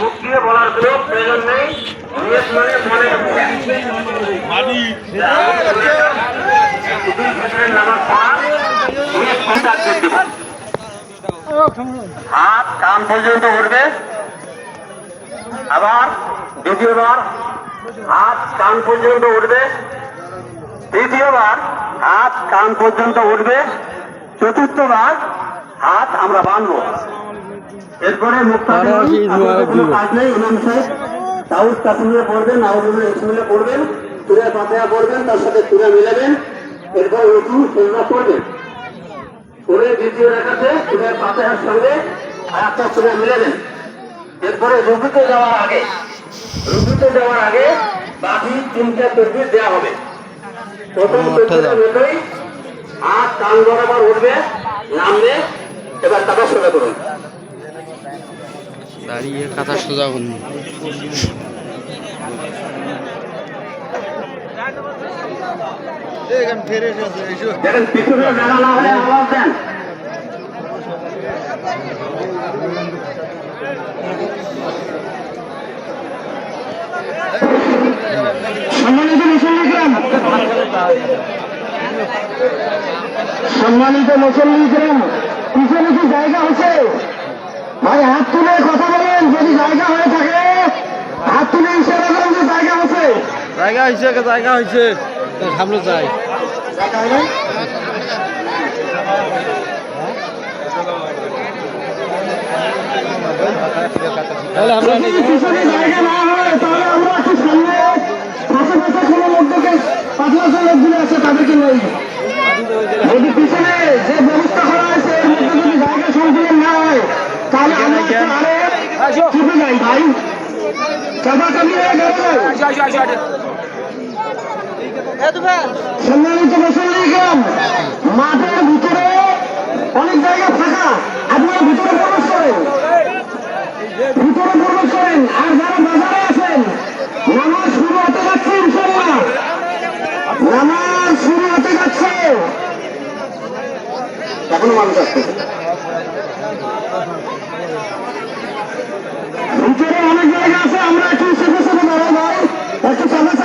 মুখ দিয়ে বলার কোনো প্রয়োজন নেই। নিয়ত মানে মনে নামাজ। হাত কান পর্যন্ত উঠবে। আবার দ্বিতীয়বার হাত কান পর্যন্ত উঠবে। তৃতীয়বার হাত কান পর্যন্ত উঠবে। চতুর্থবার হাত আমরা বাঁধবো। এরপরে কাশ্মীরে পড়বেন ইসমিল্লা পড়বেন তুরে পড়বেন তার সাথে তুরে মিলাবেন। এরপর সেজদা করবেন করে দ্বিতীয় রেখাতে তুরে সঙ্গে আয়াতটা মিলাবেন। এরপরে রুকুতে যাওয়ার আগে রুকুতে যাওয়ার আগে বাকি তিনটা তকবির দেওয়া হবে। প্রথম তকবিরের মতোই হাত কান বরাবর উঠবে নামবে এবার তাকে সোজা করুন। দাঁড়িয়ে কাতা সোজা করুন সম্মানিত মুসল্লিগ্রাম পিছনে কি জায়গা আছে? ভাই হাত তুলে কথা বলেন যদি জায়গা হয়ে থাকে হাত তুলে ইশারা করেন যে জায়গা আছে জায়গা হয়েছে জায়গা হয়েছে। সামনে যাই। আমরা লোকগুলো আছে তাদেরকে নেই যদি পিছনে যে ব্যবস্থা করা হয়েছে এর মধ্যে যদি জায়গা সংকুলন না হয় তাহলে আমরা আরও চেপে যাই ভাই। সম্মানিত মাঠের ভিতরে অনেক জায়গা ফাঁকা। আপনারা ভিতরে প্রবেশ করেন। ভিতরে প্রবেশ করেন। আর যারা বাজারে আছেন, নামাজ শুরু হতে যাচ্ছে ইনশাল্লাহ নামাজ শুরু হতে যাচ্ছে। এখনও মানুষ আসছে। একই সময়